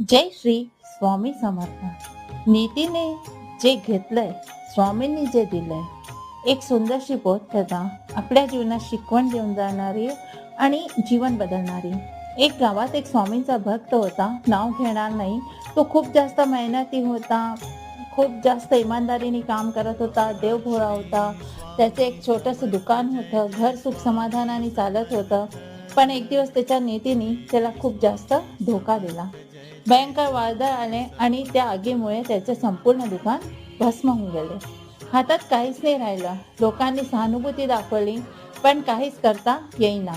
जय श्री स्वामी समर्थ. नीतीने जे घेतलंय स्वामींनी जे दिलंय एक सुंदरशी बोधकथा आपल्या जीवनात शिकवण देऊन जाणारी आणि जीवन बदलणारी. एक गावात एक स्वामींचा भक्त होता नाव घेणार नाही. तो खूप जास्त मेहनती होता खूप जास्त इमानदारीने काम करत होता देवभोळा होता. त्याचं एक छोटंसं दुकान होतं घर सुख समाधानाने चालत होतं. पण एक दिवस त्याच्या नीतीने त्याला खूप जास्त धोका दिला. भयंकर वादळ आले आणि त्या आगीमुळे त्याचे संपूर्ण दुकान भस्म होऊन गेले. हातात काहीच नाही राहिलं. लोकांनी सहानुभूती दाखवली पण काहीच करता येईना.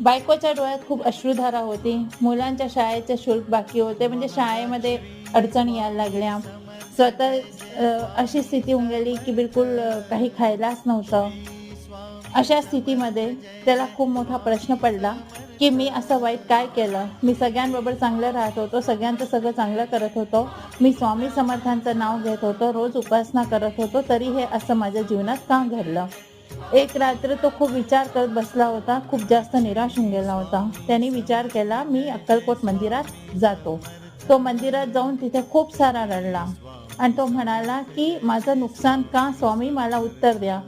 बायकोच्या डोळ्यात खूप अश्रुधारा होती. मुलांच्या शाळेचे शुल्क बाकी होते म्हणजे शाळेमध्ये अडचणी यायला लागल्या. स्वतः अशी स्थिती होऊन गेली की बिलकुल काही खायलाच नव्हतं. अशा स्थितीमध्ये त्याला खूप मोठा प्रश्न पडला. की मी असं वाईट काय केलं? मी सगळ्यांबरोबर चांगलं राहत होतो सगळ्यांचं सगळं चांगलं करत होतो. मी स्वामी समर्थांचं नाव घेत होतो रोज उपासना करत होतो तरी हे असं माझ्या जीवनात का घडलं? एक रात्र तो खूप विचार करत बसला होता खूप जास्त निराश होऊन गेला होता. त्यांनी विचार केला मी अक्कलकोट मंदिरात जातो. तो मंदिरात जाऊन तिथे खूप सारा रडला. आणि तो म्हणाला की माझं नुकसान का? स्वामी मला उत्तर द्या.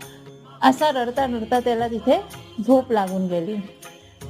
असा रडता रडता त्याला तिथे झोप लागून गेली.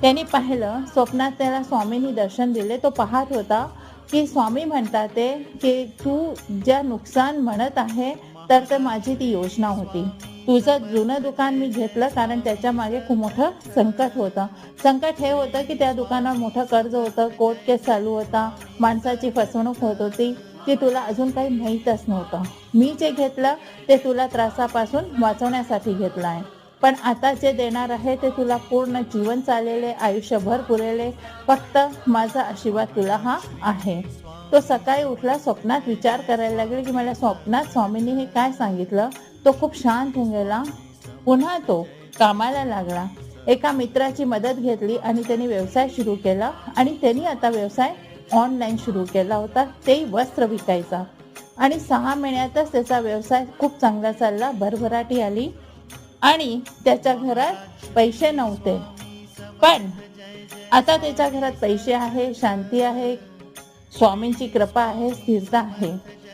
त्यांनी पाहिलं स्वप्नात त्याला स्वामींनी दर्शन दिले. तो पाहत होता की स्वामी म्हणतात ते की तू ज्या नुकसान म्हणत आहे तर ते माझी ती योजना होती. तुझं जुनं दुकान मी घेतलं कारण त्याच्यामागे खूप मोठं संकट होतं. संकट हे होतं की त्या दुकानावर मोठं कर्ज होतं कोर्ट केस चालू होता माणसाची फसवणूक होत होती की तुला अजून काही माहीतच नव्हतं. मी जे घेतलं ते तुला त्रासापासून वाचवण्यासाठी घेतलं आहे. पण आता जे देणार आहे ते तुला पूर्ण जीवन चाललेले आयुष्यभर पुरेले. फक्त माझा आशीर्वाद तुला हा आहे. तो सकाळी उठला स्वप्नात विचार करायला लागले की मला स्वप्नात स्वामींनी हे काय सांगितलं? तो खूप शांत होऊन गेला. पुन्हा तो कामाला लागला. एका मित्राची मदत घेतली आणि त्यांनी व्यवसाय सुरू केला आणि त्यांनी आता व्यवसाय ऑनलाईन सुरू केला होता. तेही वस्त्र विकायचा. आणि सहा महिन्यातच त्याचा व्यवसाय खूप चांगला चालला. भरभराटी आली. आणि त्याच्या घरात पैसे नव्हते. पण आता त्याच्या घरात पैसे आहे शांती आहे स्वामींची कृपा आहे स्थिरता आहे.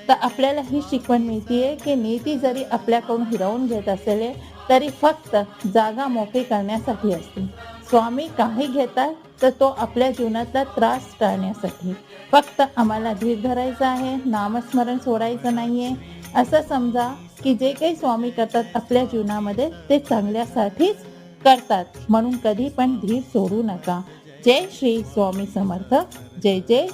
तर आपल्याला ही शिकवण मिळतीये की नीती जरी आपल्याकडून हिरावून घेत असेल तरी फक्त जागा मोकळी करण्यासाठी असते. स्वामी काही घेतात तर तो आपल्या जीवनातला त्रास टाळण्यासाठी. फक्त आम्हाला धीर धरायचं आहे नामस्मरण सोडायचं नाहीये असं समजा की जे काही स्वामी करतात आपल्या जीवनामध्ये ते चांगल्यासाठीच करतात. म्हणून कधी पण धीर सोडू नका. जय श्री स्वामी समर्थ. जय जय